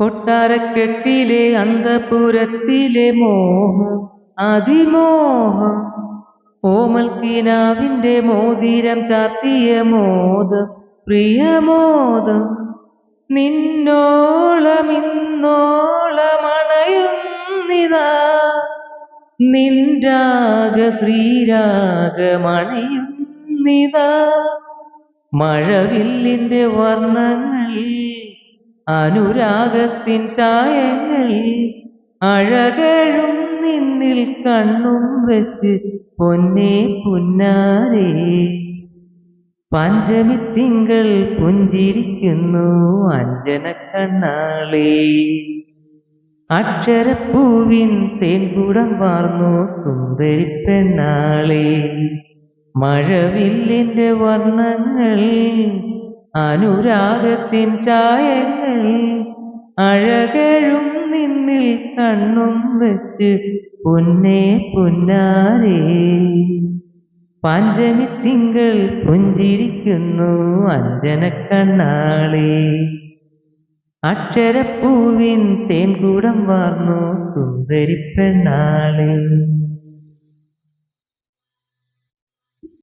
കൊട്ടാരക്കെട്ടിലെ അന്തപുരത്തിലെ മോഹം അതിമോഹം. ഓമൽ കിനാവിന്റെ മോതിരം ചാർത്തിയ മോദം പ്രിയമോദം. നിന്നോളമിന്നോളമണയുന്നിതാ നിൻരാഗ ശ്രീരാഗമണയുന്നിതാ മഴവില്ലിന്റെ വർണങ്ങൾ അനുരാഗത്തിൻ ചായങ്ങൾ അഴകഴും നിന്നിൽ കണ്ണും വെച്ച് പൊന്നേ പുന്നാരേ. പഞ്ചമി തിങ്കൾ പുഞ്ചിരിക്കുന്നു അഞ്ജന കണ്ണാളേ അക്ഷരപ്പൂവിൻ തേൻകുടം വാർന്നു സുന്ദരി പെണ്ണാളേ മഴവില്ലിന്റെ വർണങ്ങൾ അനുരാഗത്തിൻ ചായങ്ങൾ അഴകഴും നിന്നിൽ കണ്ണും വെച്ച് പൊന്നേ പുന്നാരേ. പഞ്ചമി തിങ്കൾ പുഞ്ചിരിക്കുന്നു അഞ്ജന കണ്ണാളേ അക്ഷരപ്പൂവിൻ തേൻകൂടം വാർന്നു സുന്ദരി പെണ്ണാളേ